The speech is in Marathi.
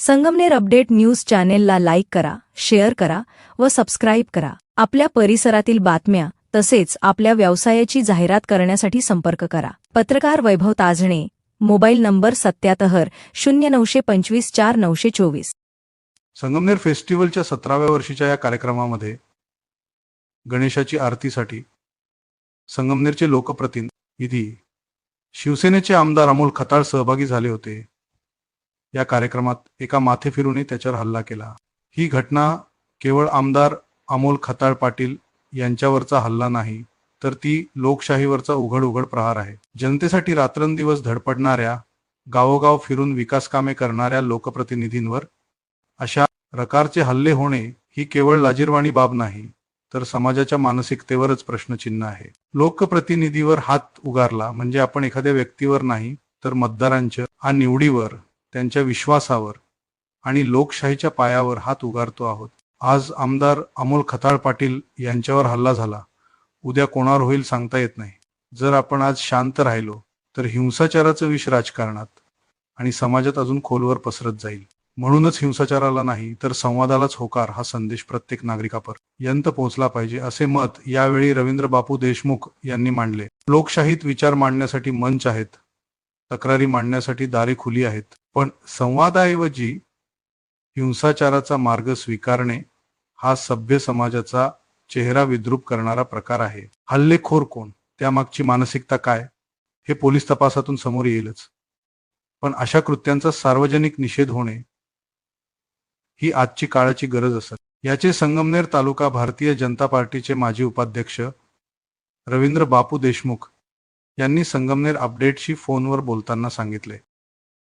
संगमनेर अपडेट न्यूज चॅनेलला लाईक करा शेअर करा व सबस्क्राईब करा. आपल्या परिसरातील बातम्या तसेच आपल्या व्यवसायाची जाहिरात करण्यासाठी संपर्क करा. पत्रकार वैभव ताजणे मोबाईल नंबर सत्यातहर शून्य नऊशे पंचवीस चार नऊशे चोवीस. संगमनेर फेस्टिवलच्या सतराव्या वर्षीच्या या कार्यक्रमामध्ये गणेशाची आरतीसाठी संगमनेरचे लोकप्रतिनिधी शिवसेनेचे आमदार अमोल खताळ सहभागी झाले होते. या कार्यक्रमात एका माथे फिरूने त्याच्यावर हल्ला केला. ही घटना केवळ आमदार अमोल खताळ पाटील यांच्यावरचा हल्ला नाही तर ती लोकशाहीवरचा उघड उघड प्रहार आहे. जनतेसाठी रात्रंदिवस धडपडणाऱ्या गावोगाव फिरून विकास कामे करणाऱ्या लोकप्रतिनिधींवर अशा प्रकारचे हल्ले होणे ही केवळ लाजीरवाणी बाब नाही तर समाजाच्या मानसिकतेवरच प्रश्नचिन्ह आहे. लोकप्रतिनिधीवर हात उगारला म्हणजे आपण एखाद्या व्यक्तीवर नाही तर मतदारांच्या आणि निवडीवर त्यांच्या विश्वासावर आणि लोकशाहीच्या पायावर हात उगारतो आहोत. आज आमदार अमोल खताळ पाटील यांच्यावर हल्ला झाला. उद्या कोणावर होईल सांगता येत नाही. जर आपण आज शांत राहिलो तर हिंसाचाराचं विष राजकारणात आणि समाजात अजून खोलवर पसरत जाईल. म्हणूनच हिंसाचाराला नाही तर संवादालाच होकार हा संदेश प्रत्येक नागरिकापर्यंत पोहोचला पाहिजे असे मत यावेळी रवींद्र बापू देशमुख यांनी मांडले. लोकशाहीत विचार मांडण्यासाठी मंच आहेत. तक्रारी मांडण्यासाठी दारे खुली आहेत. पण संवादाऐवजी हिंसाचाराचा मार्ग स्वीकारणे हा सभ्य समाजाचा चेहरा विद्रूप करणारा प्रकार आहे. हल्लेखोर कोण? त्यामागची मानसिकता काय? हे पोलीस तपासातून समोर येईलच. पण अशा कृत्यांचा सार्वजनिक निषेध होणे ही आजची काळाची गरज असत याचे संगमनेर तालुका भारतीय जनता पार्टीचे माजी उपाध्यक्ष रवींद्र बापू देशमुख यांनी संगमनेर अपडेटशी फोनवर बोलताना सांगितले.